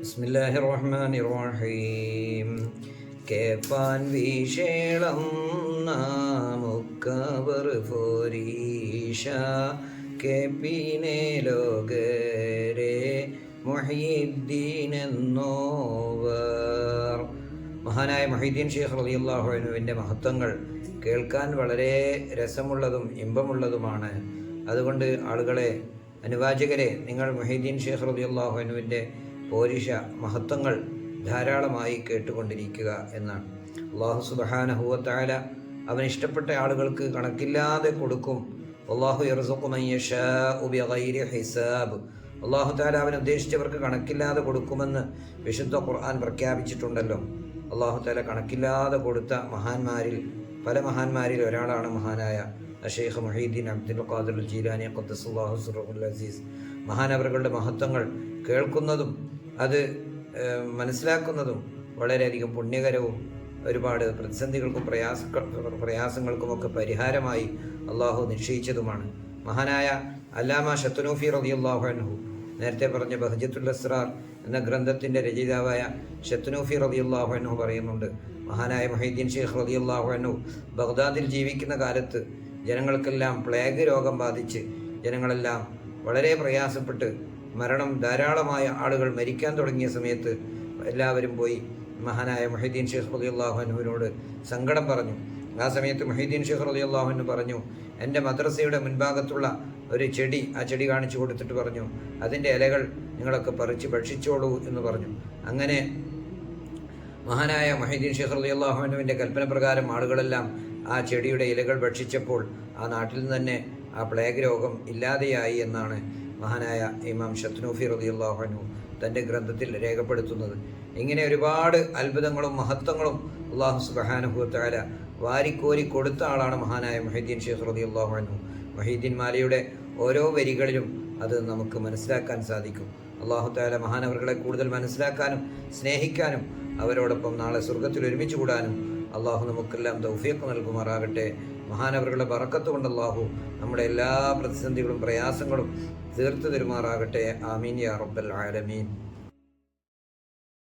ബിസ്മില്ലാഹി റഹ്മാനി റഹീം കേപ്പാൻ വീഷേളം നാമുക്കവർ ഫോരീഷ കെപ്പിനെ ലോകരെ മൊഹീദ്ദീൻ എന്നോവർ മഹാനായ മൊഹീദ്ദീൻ ഷെയ്ഖ് റലിയുല്ലാഹുവിനുവിന്റെ മഹത്വങ്ങൾ കേൾക്കാൻ വളരെ രസമുള്ളതും ഇമ്പമുള്ളതുമാണ്. അതുകൊണ്ട് ആളുകളെ അനുവാചകരെ നിങ്ങൾ മൊഹീദ്ദീൻ ഷെയ്ഖ് റലിയുല്ലാഹുവിനുവിന്റെ പോരിഷ മഹത്വങ്ങൾ ധാരാളമായി കേട്ടുകൊണ്ടിരിക്കുക എന്നാണ്. അള്ളാഹു സുബഹാനഹുവത്തായ അവൻ ഇഷ്ടപ്പെട്ട ആളുകൾക്ക് കണക്കില്ലാതെ കൊടുക്കും. അള്ളാഹു ഹിസാബ്. അള്ളാഹു താല അവൻ ഉദ്ദേശിച്ചവർക്ക് കണക്കില്ലാതെ കൊടുക്കുമെന്ന് വിശുദ്ധ ഖുർആൻ പ്രഖ്യാപിച്ചിട്ടുണ്ടല്ലോ. അള്ളാഹു താല കണക്കില്ലാതെ കൊടുത്ത മഹാന്മാരിൽ പല മഹാന്മാരിൽ ഒരാളാണ് മഹാനായ ഷെയ്ഖ് മൊഹീദ്ദീൻ അബ്ദുൽ ഖാദുൽ ജീലാനി ഖദ്ദസുല്ലാഹു സുറഹുൽ അസീസ്. മഹാനവറുകളുടെ മഹത്വങ്ങൾ കേൾക്കുന്നതും അത് മനസ്സിലാക്കുന്നതും വളരെയധികം പുണ്യകരവും ഒരുപാട് പ്രതിസന്ധികൾക്കും പ്രയാസ പ്രയാസങ്ങൾക്കുമൊക്കെ പരിഹാരമായി അള്ളാഹു നിശ്ചയിച്ചതുമാണ്. മഹാനായ അല്ലാമ ഷത്തുനൂഫി റളിയല്ലാഹു അൻഹു നേരത്തെ പറഞ്ഞ ബഹജത്തുൽ അസ്രാർ എന്ന ഗ്രന്ഥത്തിന്റെ രചയിതാവായ ഷത്തുനൂഫി റളിയല്ലാഹു അൻഹു പറയുന്നുണ്ട്. മഹാനായ മൊഹീദ്ദീൻ ഷെയ്ഖ് റളിയല്ലാഹു അൻഹു ബഗ്ദാദിൽ ജീവിക്കുന്ന കാലത്ത് ജനങ്ങൾക്കെല്ലാം പ്ലേഗ് രോഗം ബാധിച്ച് ജനങ്ങളെല്ലാം വളരെ പ്രയാസപ്പെട്ട് മരണം ധാരാളമായ ആളുകൾ മരിക്കാൻ തുടങ്ങിയ സമയത്ത് എല്ലാവരും പോയി മഹാനായ മൊഹീദ്ദീൻ ഷെയ്ഖ് റളിയല്ലാഹു അള്ളാഹുനുവിനോട് സങ്കടം പറഞ്ഞു. ആ സമയത്ത് മൊഹീദ്ദീൻ ഷെയ്ഖ് റളിയല്ലാഹു അൻഹു പറഞ്ഞു എന്റെ മദ്രസയുടെ മുൻഭാഗത്തുള്ള ഒരു ചെടി ആ ചെടി കാണിച്ചു കൊടുത്തിട്ട് പറഞ്ഞു അതിന്റെ ഇലകൾ നിങ്ങളൊക്കെ പറിച്ച് ഭക്ഷിച്ചോളൂ എന്ന് പറഞ്ഞു. അങ്ങനെ മഹാനായ മൊഹീദ്ദീൻ ഷെയ്ഖ് റളിയല്ലാഹു അള്ളാഹുനുവിന്റെ കൽപ്പന പ്രകാരം ആളുകളെല്ലാം ആ ചെടിയുടെ ഇലകൾ ഭക്ഷിച്ചപ്പോൾ ആ നാട്ടിൽ നിന്ന് തന്നെ ആ പ്ലേഗ് രോഗം ഇല്ലാതെയായി എന്നാണ് മഹാനായ ഇമാം ഷത്നൂഫി അൻഹു തന്റെ ഗ്രന്ഥത്തിൽ രേഖപ്പെടുത്തുന്നത്. ഇങ്ങനെ ഒരുപാട് അത്ഭുതങ്ങളും മഹത്വങ്ങളും അള്ളാഹു സുബഹാനുഭവത്താല വാരിക്കോരി കൊടുത്ത ആളാണ് മഹാനായ മൊഹീദ്ദീൻ ഷെയ്ഖ് അൻഹു. മൊഹീദ്ദീൻ മാലയുടെ ഓരോ വരികളിലും അത് നമുക്ക് മനസ്സിലാക്കാൻ സാധിക്കും. അള്ളാഹു താല മഹാനവറുകളെ കൂടുതൽ മനസ്സിലാക്കാനും സ്നേഹിക്കാനും അവരോടൊപ്പം നാളെ സ്വർഗത്തിൽ ഒരുമിച്ച് കൂടാനും അള്ളാഹു നമുക്കെല്ലാം തൗഫീഖ് നൽകുമാറാകട്ടെ. മഹാനവരുടെ പറക്കത്ത് കൊണ്ട് അള്ളാഹു നമ്മുടെ എല്ലാ പ്രതിസന്ധികളും പ്രയാസങ്ങളും തീർത്തു തരുമാറാകട്ടെ. ആമീൻ യാ റബ്ബൽ ആലമീൻ.